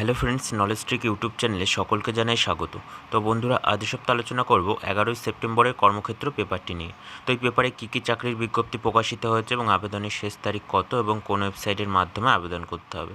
Hello friends knowledge trick YouTube চ্যানেলে সকলকে জানাই স্বাগত। তো বন্ধুরা, আজ সপ্তাহ আলোচনা করব এগারোই সেপ্টেম্বরের কর্মক্ষেত্র পেপারটি নিয়ে। তো এই পেপারে কী কী চাকরির বিজ্ঞপ্তি প্রকাশিত হয়েছে এবং আবেদনের শেষ তারিখ কত এবং কোন ওয়েবসাইটের মাধ্যমে আবেদন করতে হবে?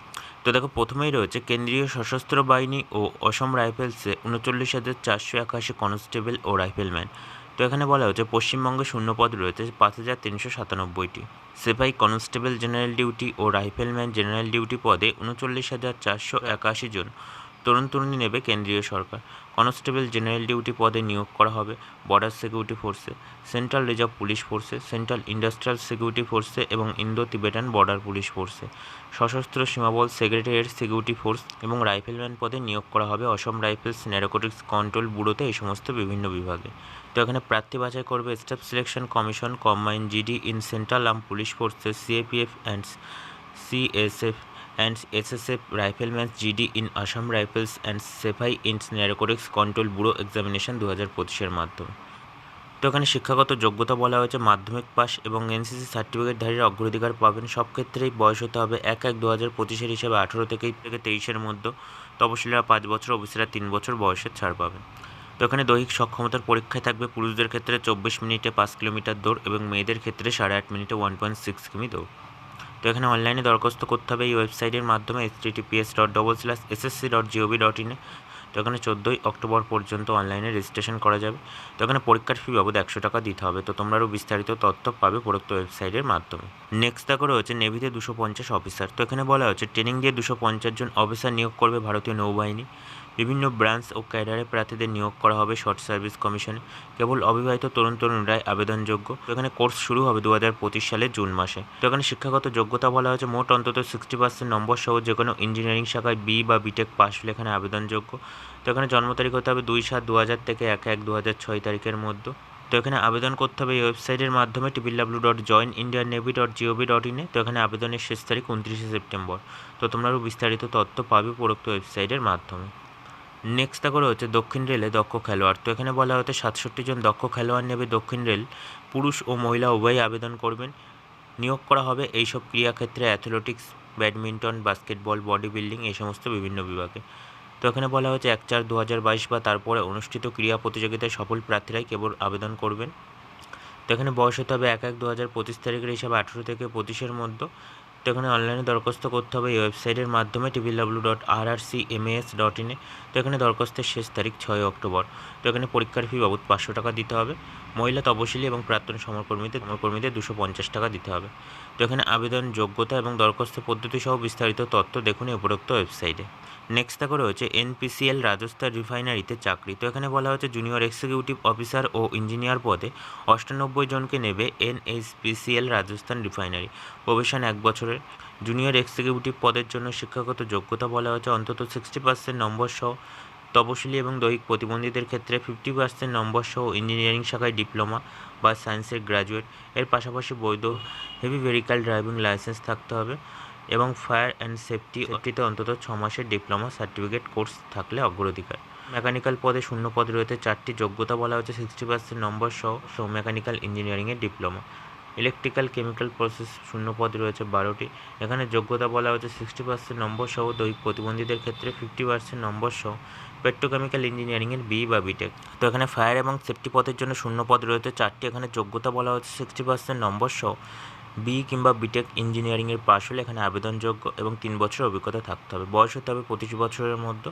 তো দেখো, প্রথমেই রয়েছে কেন্দ্রীয় সশস্ত্র বাহিনী ও অসম রাইফেলসে উনচল্লিশ হাজার চারশো একাশি কনস্টেবল ও রাইফেলম্যান। তো এখানে বলা হচ্ছে পশ্চিমবঙ্গে শূন্যপদ রয়েছে পাঁচ হাজার তিনশো সাতানব্বইটি। সেপাই কনস্টেবল জেনারেল ডিউটি ও রাইফেলম্যান জেনারেল ডিউটি পদে উনচল্লিশ হাজার চারশো একাশি জন তরুণ তরুণী নেবে কেন্দ্রীয় সরকার। কনস্টেবল জেনারেল ডিউটি পদে নিয়োগ করা হবে বর্ডার সিকিউরিটি ফোর্সে, সেন্ট্রাল রিজার্ভ পুলিশ ফোর্সে, সেন্ট্রাল ইন্ডাস্ট্রিয়াল সিকিউরিটি ফোর্সে এবং ইন্দো তিবেটান বর্ডার পুলিশ ফোর্সে। সশস্ত্র সীমাবল সেক্রেটারিয়েট সিকিউরিটি ফোর্স এবং রাইফেলম্যান পদে নিয়োগ করা হবে অসম রাইফেলস ন্যারোকটিক্স কন্ট্রোল ব্যুরোতে এই সমস্ত বিভিন্ন বিভাগে। তো এখানে প্রার্থী বাছাই করবে staff selection commission combine GD in central arm police forces CAPF and CSF and SSF rifleman GD in Assam rifles and সেফাই in narcotics control bureau examination দু হাজার পঁচিশের মাধ্যমে। তো এখানে শিক্ষাগত যোগ্যতা বলা হয়েছে, মাধ্যমিক পাস এবং এনসিসি সার্টিফিকেট সার্টিফিকেটধারীরা অগ্রাধিকার পাবেন। সব ক্ষেত্রেই বয়স হতে হবে এক এক দু হাজার পঁচিশের হিসাবে আঠেরো থেকে থেকে তেইশের মধ্যে। তপশিলীরা পাঁচ বছর ওবিসিরা তিন বছর বয়সের ছাড় পাবেন। তো এখানে দৈহিক সক্ষমতার পরীক্ষায় থাকবে পুরুষদের ক্ষেত্রে চব্বিশ মিনিটে পাঁচ কিলোমিটার দৌড় এবং মেয়েদের ক্ষেত্রে সাড়ে আট মিনিটে ওয়ান পয়েন্ট সিক্স কিমি দৌড়। তো এখানে অনলাইনে দরখাস্ত করতে হবে এই ওয়েবসাইটের মাধ্যমে H TPS dot double slash SSC dot GOV dot ইনে তো এখানে চোদ্দোই অক্টোবর পর্যন্ত অনলাইনে রেজিস্ট্রেশন করা যাবে। তো এখানে পরীক্ষার ফি বাবদ একশো টাকা দিতে হবে। তো তোমরা আরও বিস্তারিত তথ্য পাবে প্রদত্ত ওয়েবসাইটের মাধ্যমে। নেক্সট দেখো রয়েছে নেভিতে দুশো পঞ্চাশ অফিসার তো এখানে বলা হচ্ছে ট্রেনিং দিয়ে দুশো পঞ্চাশ জন অফিসার নিয়োগ করবে ভারতীয় নৌবাহিনী। বিভিন্ন ব্রাঞ্চ ও ক্যাডারে প্রার্থীদের নিয়োগ করা হবে শর্ট সার্ভিস কমিশনে। কেবল অবিবাহিত তরুণ তরুণরাই আবেদনযোগ্য। এখানে কোর্স শুরু হবে দু হাজার পঁচিশ সালের জুন মাসে। তো এখানে শিক্ষাগত যোগ্যতা বলা হয়েছে, মোট অন্তত সিক্সটি পার্সেন্ট নম্বর সহ যে কোনো ইঞ্জিনিয়ারিং শাখায় বি বা বিটেক পাস হলে এখানে আবেদনযোগ্য। তো এখানে জন্ম তারিখ হতে হবে দুই সাত দু হাজার থেকে এক এক দু হাজার ছয় তারিখের মধ্যে। তো এখানে আবেদন করতে হবে এই ওয়েবসাইটের মাধ্যমে triple W dot join Indian navy dot GOV dot ইনে তো এখানে আবেদনের শেষ তারিখ উনত্রিশে সেপ্টেম্বর। তো তোমরা আরও বিস্তারিত তথ্য পাবে উপরোক্ত ওয়েবসাইটের মাধ্যমে। নেক্সট করে হচ্ছে দক্ষিণ রেলে দক্ষ খেলোয়াড়। তো এখানে বলা হতে সাতষট্টি জন দক্ষ খেলোয়াড় নেবে দক্ষিণ রেল। পুরুষ ও মহিলা উভয়ই আবেদন করবেন। নিয়োগ করা হবে এইসব ক্রীড়াক্ষেত্রে athletics badminton basketball body building এই সমস্ত বিভিন্ন বিভাগে। তো এখানে বলা হয়েছে এক চার দু হাজার বাইশ বা তারপরে অনুষ্ঠিত ক্রীড়া প্রতিযোগিতায় সফল প্রার্থীরাই কেবল আবেদন করবেন। তো এখানে বয়স হতে হবে এক এক দু হাজার পঁচিশ তারিখের হিসাবে আঠেরো থেকে পঁচিশের মধ্যে। তো এখানে অনলাইনে দরখাস্ত করতে হবে। এই ওয়েবসাইটের মাধ্যমে TV W dot R R C M S dot ইনে তো এখানে দরখাস্তের শেষ তারিখ ছয় অক্টোবর। তো এখানে পরীক্ষার ফি বাবদ পাঁচশো টাকা দিতে হবে। মহিলা তপশিলি এবং প্রাক্তন সমরকর্মীদের সমরকর্মীদের দুশো পঞ্চাশ টাকা দিতে হবে। তো এখানে আবেদন যোগ্যতা এবং দরখাস্ত পদ্ধতি সহ বিস্তারিত তথ্য দেখুন উপরোক্ত ওয়েবসাইটে। নেক্সট দেখো রয়েছে এনপিসিএল রাজস্থান রিফাইনারিতে চাকরি। তো এখানে বলা হচ্ছে জুনিয়র এক্সিকিউটিভ অফিসার ও ইঞ্জিনিয়ার পদে অষ্টানব্বই জনকে নেবে এনএসপিসিএল রাজস্থান রিফাইনারি। প্রবেশন এক বছরের। জুনিয়র এক্সিকিউটিভ পদের জন্য শিক্ষাগত যোগ্যতা বলা হচ্ছে অন্তত সিক্সটি পার্সেন্ট নম্বর সহ তপশিলি এবং দৈহিক প্রতিবন্ধীদের ক্ষেত্রে ফিফটি পার্সেন্ট নম্বর সহ ইঞ্জিনিয়ারিং শাখায় ডিপ্লোমা বা সায়েন্সের গ্র্যাজুয়েট এর পাশাপাশি বৈধ হেভি ভেহিক্যাল ড্রাইভিং লাইসেন্স থাকতে হবে এবং ফায়ার অ্যান্ড সেফটি সেফটিতে অন্তত ছ মাসের ডিপ্লোমা সার্টিফিকেট কোর্স থাকলে অগ্রাধিকার। মেকানিক্যাল পদে শূন্য পদ রয়েছে চারটি, যোগ্যতা বলা হচ্ছে সিক্সটি পার্সেন্ট নম্বর সহ সহ মেকানিক্যাল ইঞ্জিনিয়ারিংয়ের ডিপ্লোমা ইলেকট্রিক্যাল কেমিক্যাল প্রসেস শূন্য পদ রয়েছে বারোটি। এখানে যোগ্যতা বলা হচ্ছে সিক্সটি পার্সেন্ট নম্বর সহ দৈহিক প্রতিবন্ধীদের ক্ষেত্রে ফিফটি পার্সেন্ট নম্বর সহ পেট্রোকেমিক্যাল ইঞ্জিনিয়ারিংয়ের বি বা বিটেক তো এখানে ফায়ার এবং সেফটি পদের জন্য শূন্য পদ রয়েছে চারটি। এখানে যোগ্যতা বলা হচ্ছে সিক্সটি পার্সেন্ট নম্বর সহ বি কিংবা বিটেক ইঞ্জিনিয়ারিংয়ের পাশ হলে এখানে আবেদনযোগ্য এবং তিন বছর অভিজ্ঞতা থাকতে হবে। বয়স হতে হবে পঁচিশ বছরের মধ্যে।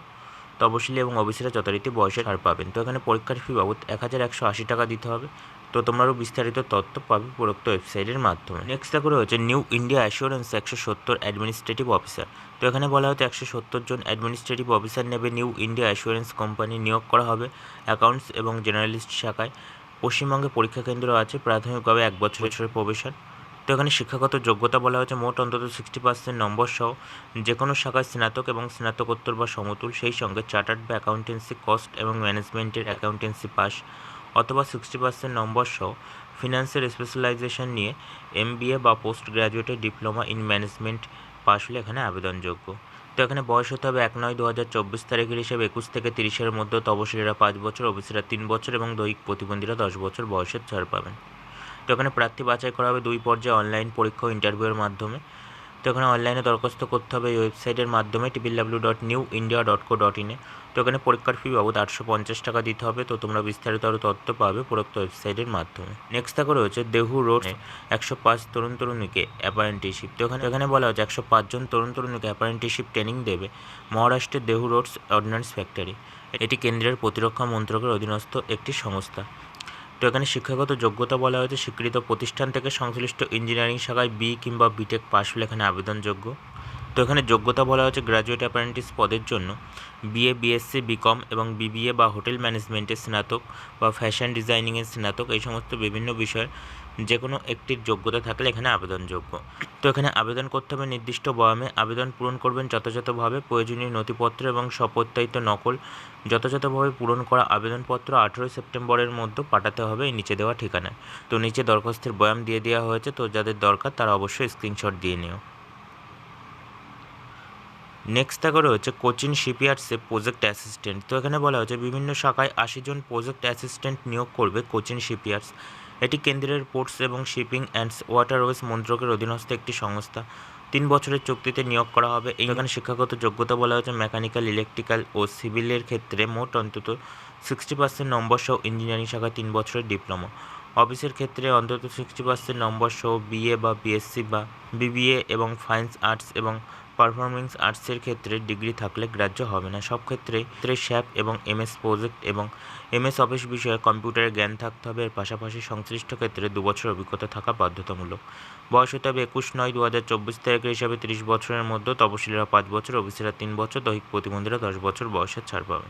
তপশিলি এবং অফিসিরা যথারীতি বয়সে ছাড় পাবেন। তো এখানে পরীক্ষার ফি বাবদ এক হাজার একশো আশি টাকা দিতে হবে। তো তোমরা আরও বিস্তারিত তথ্য পাবে উপরোক্ত ওয়েবসাইটের মাধ্যমে। নেক্সট করে হচ্ছে নিউ ইন্ডিয়া অ্যাসিওরেন্স একশো সত্তর অ্যাডমিনিস্ট্রেটিভ অফিসার তো এখানে বলা হচ্ছে একশো সত্তর জন অ্যাডমিনিস্ট্রেটিভ অফিসার নেবে নিউ ইন্ডিয়া অ্যাসিওরেন্স কোম্পানি নিয়োগ করা হবে অ্যাকাউন্টস এবং জেনারেলিস্ট শাখায়। পশ্চিমবঙ্গে পরীক্ষা কেন্দ্র আছে প্রাথমিকভাবে এক বছর বছরের প্রবেশন। তো এখানে শিক্ষাগত যোগ্যতা বলা হয়েছে মোট অন্তত সিক্সটি পার্সেন্ট নম্বর সহ যে কোনো শাখায় স্নাতক এবং স্নাতকোত্তর বা সমতুল সেই সঙ্গে চার্টার্ড বা অ্যাকাউন্টেন্সি কস্ট এবং ম্যানেজমেন্টের অ্যাকাউন্টেন্সি পাস অথবা সিক্সটি পার্সেন্ট নম্বর সহ ফিনান্সের স্পেশালাইজেশন নিয়ে এমবিএ বা পোস্ট গ্র্যাজুয়েটের ডিপ্লোমা ইন ম্যানেজমেন্ট পাস হলে এখানে আবেদনযোগ্য। তো এখানে বয়স হতে হবে এক নয় দু হাজার চব্বিশ তারিখের হিসেবে একুশ থেকে তিরিশের মধ্যে তপশিলীরা পাঁচ বছর ওবিসিরা তিন বছর এবং দৈহিক প্রতিবন্ধীরা দশ বছর বয়সের ছাড় পাবেন। তো এখানে প্রার্থী বাছাই করা হবে দুই পর্যায়ে অনলাইন পরীক্ষা ও ইন্টারভিউয়ের মাধ্যমে। তো এখানে অনলাইনে দরখাস্ত করতে হবে এই ওয়েবসাইটের মাধ্যমে triple W dot New India dot co dot ইনে তো এখানে পরীক্ষার ফি বাবদ আটশো পঞ্চাশ টাকা দিতে হবে। তো তোমরা বিস্তারিত আরও তথ্য পাবে উপরোক্ত ওয়েবসাইটের মাধ্যমে। নেক্সট থাকা রয়েছে দেহু রোড একশো পাঁচ তরুণ তরুণীকে অ্যাপারেন্টিশিপ তো এখানে এখানে বলা হচ্ছে একশো পাঁচজন তরুণ তরুণীকে অ্যাপারেন্টিশিপ ট্রেনিং দেবে মহারাষ্ট্রের দেহু রোডস অর্ডিন্যান্স ফ্যাক্টরি এটি কেন্দ্রের প্রতিরক্ষা মন্ত্রকের অধীনস্থ একটি সংস্থা। তো এখানে শিক্ষাগত যোগ্যতা বলা হয়েছে, স্বীকৃত প্রতিষ্ঠান থেকে সংশ্লিষ্ট ইঞ্জিনিয়ারিং শাখায় বি কিংবা বিটেক পাশ হলে এখানে আবেদনযোগ্য। তো এখানে যোগ্যতা বলা হয়েছে গ্র্যাজুয়েট অ্যাপারেন্টিস পদের জন্য। বিএ বিএসসি বিকম এবং বিবিএ বা হোটেল ম্যানেজমেন্টের স্নাতক বা ফ্যাশন ডিজাইনিংয়ের স্নাতক, এই সমস্ত বিভিন্ন বিষয়ের যে কোনো একটির যোগ্যতা থাকলে এখানে আবেদনযোগ্য। তো এখানে আবেদন করতে হবে নির্দিষ্ট বয়ামে। আবেদন পূরণ করবেন যথাযথভাবে। প্রয়োজনীয় নথিপত্র এবং সপত্যায়িত নকল যথাযথভাবে পূরণ করা আবেদনপত্র আঠেরোই সেপ্টেম্বরের মধ্যে পাঠাতে হবে এই নিচে দেওয়া ঠিকানায়। তো নিচে দরখাস্তের বয়াম দিয়ে দেওয়া হয়েছে। তো যাদের দরকার তারা অবশ্যই স্ক্রিনশট দিয়ে নিও। নেক্সট থাকা রয়েছে কোচিন শিপইয়ার্ডসে প্রজেক্ট অ্যাসিস্ট্যান্ট। তো এখানে বলা হয়েছে, বিভিন্ন শাখায় আশি জন প্রজেক্ট অ্যাসিস্ট্যান্ট নিয়োগ করবে কোচিন শিপইয়ার্ডস এটি কেন্দ্রের পোর্টস এবং শিপিং অ্যান্ড ওয়াটারওয়েজ মন্ত্রকের অধীনস্থ একটি সংস্থা। তিন বছরের চুক্তিতে নিয়োগ করা হবে। এখানে শিক্ষাগত যোগ্যতা বলা হয়েছে মেকানিক্যাল, ইলেকট্রিক্যাল ও সিভিলের ক্ষেত্রে মোট অন্তত সিক্সটি পার্সেন্ট নম্বর সহ ইঞ্জিনিয়ারিং শাখায় তিন বছরের ডিপ্লোমা। অফিসের ক্ষেত্রে অন্তত সিক্সটি পার্সেন্ট নম্বর সহ বিএ বা বিএসসি বা বিবিএ এবং ফাইন্স, আর্টস এবং পারফরমেন্স আর্টসের ক্ষেত্রে ডিগ্রি থাকলে গ্রাহ্য হবে না। সব ক্ষেত্রে স্যাপ এবং এমএস প্রজেক্ট এবং এমএস অফিস বিষয়ে কম্পিউটারের জ্ঞান থাকতে হবে। এর পাশাপাশি সংশ্লিষ্ট ক্ষেত্রে দুবছর অভিজ্ঞতা থাকা বাধ্যতামূলক। বয়স হতে হবে একুশ নয় দু হাজার চব্বিশ তারিখের হিসাবে তিরিশ বছরের মধ্যে তপশিলীরা পাঁচ বছর অফিসেরা তিন বছর, দৈহিক প্রতিবন্ধীরা দশ বছর বয়সের ছাড় পাবে।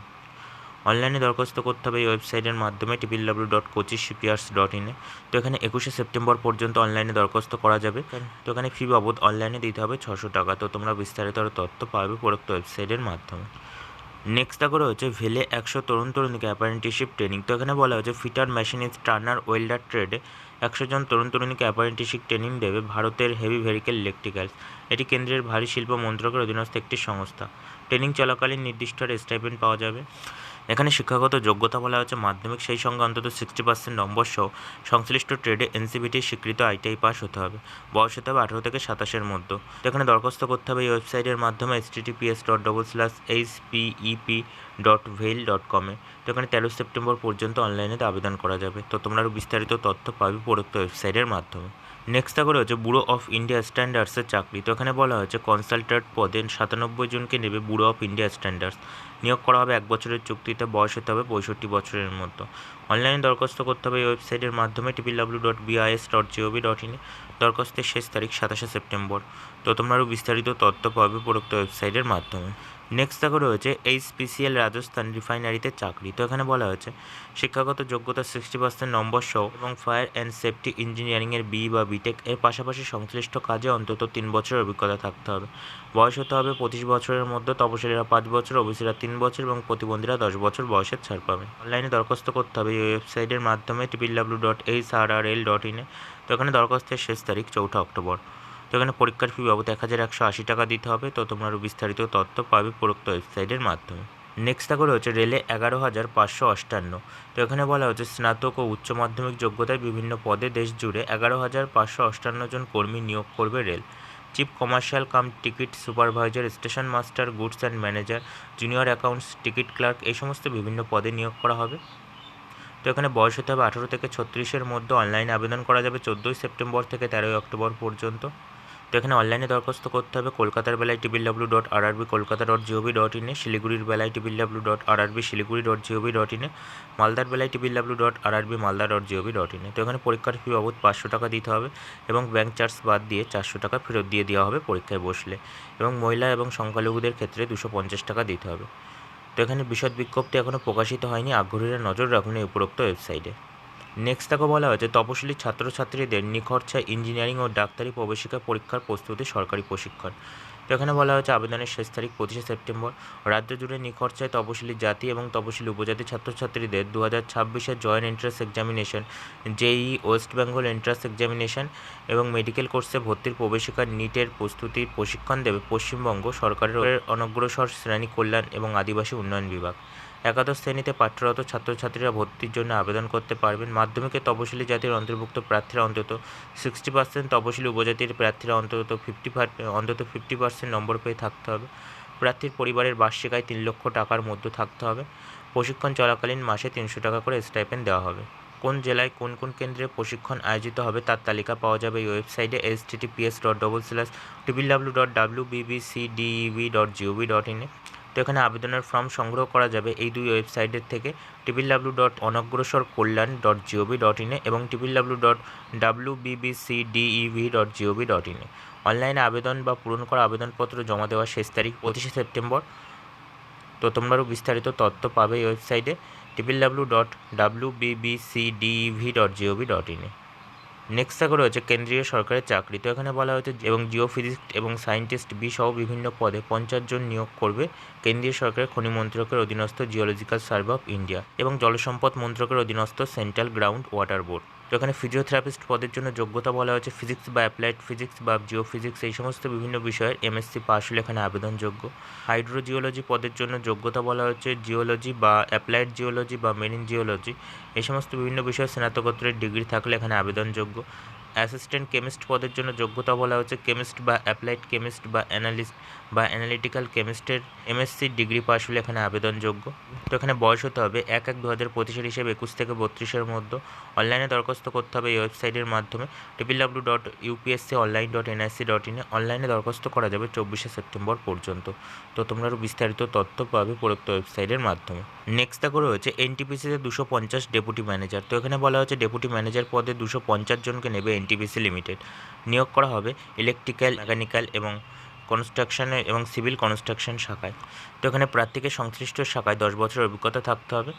অনলাইনে দরখাস্ত করতে হবে এই ওয়েবসাইটের মাধ্যমে triple W dot Cochin shipyards dot ইনে তো এখানে একুশে সেপ্টেম্বর পর্যন্ত অনলাইনে দরখাস্ত করা যাবে। তো এখানে ফি বাবদ অনলাইনে দিতে হবে ছশো টাকা। তো তোমরা বিস্তারিত আরও তথ্য পাবে উপরোক্ত ওয়েবসাইটের মাধ্যমে। নেক্সট দেখো রয়েছে ভেলে একশো তরুণ তরুণীকে অ্যাপারেন্টিশিপ ট্রেনিং তো এখানে বলা হয়েছে ফিটার মেশিনিস্ট টার্নার ওয়েল্ডার ট্রেডে একশো জন তরুণ তরুণীকে অ্যাপারেন্টিশিপ ট্রেনিং দেবে ভারতের হেভি ভেহিকেল ইলেকট্রিক্যালস এটি কেন্দ্রের ভারী শিল্প মন্ত্রকের অধীনস্থ একটি সংস্থা। ট্রেনিং চলাকালীন নির্দিষ্ট স্টাইপেন্ড পাওয়া যাবে। এখানে শিক্ষাগত যোগ্যতা বলা হচ্ছে মাধ্যমিক সেই সঙ্গে অন্তত সিক্সটি পার্সেন্ট নম্বর সহ সংশ্লিষ্ট ট্রেডে এনসিবিটির স্বীকৃত আইটিআই পাস হতে হবে। বয়স হতে হবে আঠেরো থেকে সাতাশের মধ্যে। তো এখানে দরখাস্ত করতে হবে এই ওয়েবসাইটের মাধ্যমে H TTPS dot double slash H PEP dot ভেল ডট কমে তো এখানে তেরো সেপ্টেম্বর পর্যন্ত অনলাইনে আবেদন করা যাবে। তো তোমরা আরও বিস্তারিত তথ্য পাবে প্রদত্ত ওয়েবসাইটের মাধ্যমে। নেক্সট থাকা রয়েছে ব্যুরো অফ ইন্ডিয়া স্ট্যান্ডার্ডসের চাকরি। তো এখানে বলা হয়েছে কনসালটেন্ট পদে সাতানব্বই জনকে নেবে ব্যুরো অফ ইন্ডিয়া স্ট্যান্ডার্ডস নিয়োগ করা হবে এক বছরের চুক্তিতে, বয়স হতে হবে পঁয়ষট্টি বছরের মতো। অনলাইনে দরখাস্ত করতে হবে এই ওয়েবসাইটের মাধ্যমে triple W dot BIS dot GOV dot in দরখাস্তের শেষ তারিখ সাতাশে সেপ্টেম্বর। তো তোমরা আরও বিস্তারিত তথ্য পাবে উপরোক্ত ওয়েবসাইটের মাধ্যমে। নেক্সট দেখো রয়েছে এইচপিসিএল রাজস্থান রিফাইনারিতে চাকরি। তো এখানে বলা হয়েছে, শিক্ষাগত যোগ্যতা সিক্সটি পার্সেন্ট নম্বর সহ এবং ফায়ার অ্যান্ড সেফটি ইঞ্জিনিয়ারিংয়ের বি বা বিটেক এর পাশাপাশি সংশ্লিষ্ট কাজে অন্তত তিন বছরের অভিজ্ঞতা থাকতে হবে। বয়স হতে হবে পঁচিশ বছরের মধ্যে, তপশিলীরা পাঁচ বছর, ওবিসিরা তিন বছর এবং প্রতিবন্ধীরা দশ বছর বয়সের ছাড় পাবে। অনলাইনে দরখাস্ত করতে হবে এই ওয়েবসাইটের মাধ্যমে triple W dot H R R L dot ইনে তো এখানে দরখাস্তের শেষ তারিখ চৌঠা অক্টোবর। তো এখানে পরীক্ষার ফি বাবদ এক হাজার একশো আশি টাকা দিতে হবে, তো তোমরা বিস্তারিত তথ্য পাবে উপরোক্ত ওয়েবসাইটের মাধ্যমে। নেক্সট থাকা রয়েছে রেলে এগারো হাজার পাঁচশো অষ্টান্ন। তো এখানে বলা হচ্ছে স্নাতক ও উচ্চ মাধ্যমিক যোগ্যতায় বিভিন্ন পদে দেশ জুড়ে এগারো হাজার পাঁচশো অষ্টান্ন জন কর্মী নিয়োগ করবে rail chief commercial cum ticket supervisor station master goods and manager junior accounts ticket clerk এই সমস্ত বিভিন্ন পদে নিয়োগ করা হবে। তো এখানে বয়স হতে হবে আঠেরো থেকে ছত্রিশের মধ্যে। অনলাইনে আবেদন করা যাবে চোদ্দোই সেপ্টেম্বর থেকে তেরোই অক্টোবর পর্যন্ত। তো এখানে অনলাইনে দরখাস্ত করতে হবে। কলকাতার বেলায় triple W dot RRB Kolkata dot GOV dot ইনে শিলিগুড়ির বেলায় triple W dot RRB Siliguri dot GOV dot ইনে মালদার বেলায় triple W dot RRB Malda dot GOV dot ইনে তো এখানে পরীক্ষার ফি বাবদ পাঁচশো টাকা দিতে হবে এবং ব্যাঙ্ক চার্জ বাদ দিয়ে চারশো টাকা ফেরত দিয়ে দেওয়া হবে পরীক্ষায় বসলে। এবং মহিলা এবং সংখ্যালঘুদের ক্ষেত্রে দুশো পঞ্চাশ টাকা দিতে হবে। তো এখানে বিশদ বিজ্ঞপ্তি এখনও প্রকাশিত হয়নি। আগ্রহীরা নজর রাখুন এই উপরোক্ত ওয়েবসাইটে নেক্সট তাকে বলা হয়েছে, তপশিলি ছাত্রছাত্রীদের নিখরচায় ইঞ্জিনিয়ারিং ও ডাক্তারি প্রবেশিকা পরীক্ষার প্রস্তুতি সরকারি প্রশিক্ষণ। তো এখানে বলা হয়েছে, আবেদনের শেষ তারিখ পঁচিশে সেপ্টেম্বর। রাজ্য জুড়ে নিখরচায় তপশিলি জাতি এবং তপশিলি উপজাতি ছাত্রছাত্রীদের দু হাজার ছাব্বিশের joint entrance examination JEE, West Bengal entrance examination এবং মেডিকেল কোর্সে ভর্তির প্রবেশিকা নিটের প্রস্তুতির প্রশিক্ষণ দেবে পশ্চিমবঙ্গ সরকারের অনগ্রসর শ্রেণি কল্যাণ এবং আদিবাসী উন্নয়ন বিভাগ। একাদশ শ্রেণীতে পাঠ্যরত ছাত্রছাত্রীরা ভর্তির জন্য আবেদন করতে পারবেন। মাধ্যমিকে তপশিলি জাতির অন্তর্ভুক্ত প্রার্থীরা অন্তত সিক্সটি পার্সেন্ট তপশিলি উপজাতির প্রার্থীরা অন্তত ফিফটি অন্তত ফিফটি পার্সেন্ট নম্বর পেয়ে থাকতে হবে। প্রার্থীর পরিবারের বার্ষিক আয় তিন লক্ষ টাকার মধ্যে থাকতে হবে। প্রশিক্ষণ চলাকালীন মাসে তিনশো টাকা করে স্টাইপেন্ড দেওয়া হবে। কোন জেলায় কোন কোন কেন্দ্রে প্রশিক্ষণ আয়োজিত হবে তার তালিকা পাওয়া যাবে এই ওয়েবসাইটে S TTPS dot double slash triple W dot W BBCDEV dot GOV dot ইনে তো এখানে আবেদনের ফর্ম সংগ্রহ করা যাবে এই দুই ওয়েবসাইটের থেকে টিপিল ডাব্লিউ ডট অনগ্রসর কল্যাণ ডট জিওভি ডট ইনে এবং triple W dot W BBCDEV dot GOV dot ইনে অনলাইনে আবেদন বা পূরণ করা আবেদনপত্র জমা দেওয়ার শেষ তারিখ পঁচিশে সেপ্টেম্বর। তো তোমরা আরও বিস্তারিত তথ্য পাবে এই ওয়েবসাইটে triple W dot W BBCDEV dot GOV dot ইনে নেক্সট থাকে রয়েছে কেন্দ্রীয় সরকারের চাকরি। তো এখানে বলা হয়েছে এবং জিও ফিজিক্স এবং সায়েন্টিস্ট বি সহ বিভিন্ন পদে পঞ্চাশ জন নিয়োগ করবে কেন্দ্রীয় সরকারের খনি মন্ত্রকের অধীনস্থ জিওলজিক্যাল সার্ভে অফ ইন্ডিয়া এবং জলসম্পদ মন্ত্রকের অধীনস্থ সেন্ট্রাল গ্রাউন্ড ওয়াটার বোর্ড তো এখানে ফিজিওথেরাপিস্ট পদের জন্য যোগ্যতা বলা হয়েছে ফিজিক্স বা অ্যাপ্লাইড ফিজিক্স বা জিও ফিজিক্স এই সমস্ত বিভিন্ন বিষয়ের এমএসসি পাস হলে এখানে আবেদনযোগ্য। হাইড্রোজিওলজি পদের জন্য যোগ্যতা বলা হচ্ছে জিওলজি বা অ্যাপ্লাইড জিওলজি বা মেরিন জিওলজি এই সমস্ত বিভিন্ন বিষয়ে স্নাতকোত্তরের ডিগ্রি থাকলে এখানে আবেদনযোগ্য। অ্যাসিস্ট্যান্ট কেমিস্ট পদের জন্য যোগ্যতা বলা হচ্ছে কেমিস্ট বা অ্যাপ্লাইড কেমিস্ট বা অ্যানালিস্ট বা অ্যানালিটিক্যাল কেমিস্টের এমএসসি ডিগ্রি পাস হলে এখানে আবেদনযোগ্য। তো এখানে বয়স হতে হবে এক এক দু হাজার পঁচিশের হিসেবে একুশ থেকে বত্রিশের মধ্যে। অনলাইনে দরখাস্ত করতে হবে এই ওয়েবসাইটের মাধ্যমে। Triple W dot UPSC online dot NIC dot ইনে অনলাইনে দরখাস্ত করা যাবে চব্বিশে সেপ্টেম্বর পর্যন্ত। তো তোমরা আরও বিস্তারিত তথ্য পাবে প্রদত্ত ওয়েবসাইটের মাধ্যমে। নেক্সট দেখো রয়েছে এনটিপিসিতে দুশো পঞ্চাশ ডেপুটি ম্যানেজার তো এখানে বলা হচ্ছে ডেপুটি ম্যানেজার পদে দুশো পঞ্চাশ জনকে নেবে এনটিপিসি লিমিটেড। নিয়োগ করা হবে ইলেকট্রিক্যাল, মেকানিক্যাল এবং কনস্ট্রাকশনে এবং সিভিল কনস্ট্রাকশন শাখায়। তো এখানে প্রার্থীকে সংশ্লিষ্ট শাখায় দশ বছরের অভিজ্ঞতা থাকতে হবে।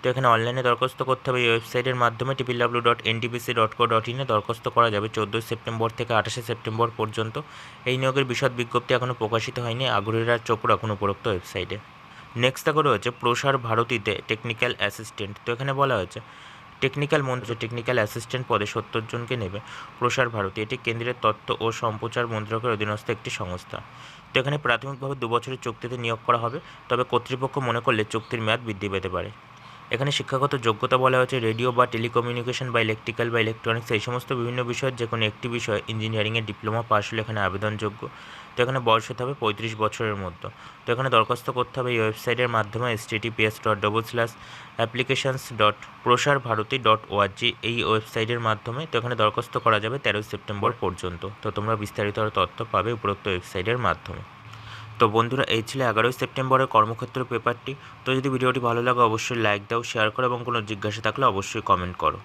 তো এখানে অনলাইনে দরখাস্ত করতে হবে। এই ওয়েবসাইটের মাধ্যমে triple W dot NTPC dot co dot ইনে দরখাস্ত করা যাবে চোদ্দোই সেপ্টেম্বর থেকে আঠাশে সেপ্টেম্বর পর্যন্ত। এই নিয়োগের বিশদ বিজ্ঞপ্তি এখনও প্রকাশিত হয়নি। আগ্রহীরা চোখ রাখুন উপরোক্ত ওয়েবসাইটে। নেক্সট দেখো রয়েছে প্রসার ভারতীতে টেকনিক্যাল অ্যাসিস্ট্যান্ট তো এখানে বলা হয়েছে টেকনিক্যাল মন্ত্রী টেকনিক্যাল অ্যাসিস্ট্যান্ট পদে সত্তর জনকে নেবে, প্রসার ভারতী। এটি কেন্দ্রের তথ্য ও সম্প্রচার মন্ত্রকের অধীনস্থ একটি সংস্থা। তো এখানে প্রাথমিকভাবে দুবছরের চুক্তিতে নিয়োগ করা হবে, তবে কর্তৃপক্ষ মনে করলে চুক্তির মেয়াদ বৃদ্ধি পেতে পারে। এখানে শিক্ষাগত যোগ্যতা বলা হয়েছে, রেডিও বা টেলিকমিউনিকেশন বা ইলেকট্রিক্যাল বা ইলেকট্রনিক্স, এই সমস্ত বিভিন্ন বিষয়ের যে কোনো একটি বিষয় ইঞ্জিনিয়ারিংয়ের ডিপ্লোমা পাশ হলে এখানে আবেদনযোগ্য। তো এখানে বয়স হতে হবে পঁয়ত্রিশ বছরের মধ্যে। তো এখানে দরখাস্ত করতে হবে এই ওয়েবসাইটের মাধ্যমে https dot double slash applications dot Prasar Bharati dot ORG এই ওয়েবসাইটের মাধ্যমে তো এখানে দরখাস্ত করা যাবে তেরোই সেপ্টেম্বর পর্যন্ত। তো তোমরা বিস্তারিত তথ্য পাবে উপরোক্ত ওয়েবসাইটের মাধ্যমে। তো বন্ধুরা, এই ছিল এগারোই সেপ্টেম্বরের কর্মক্ষেত্র পেপারটি। তো যদি ভিডিওটি ভালো লাগে, অবশ্যই লাইক দাও শেয়ার করো এবং কোনো জিজ্ঞাসা থাকলে অবশ্যই কমেন্ট করো।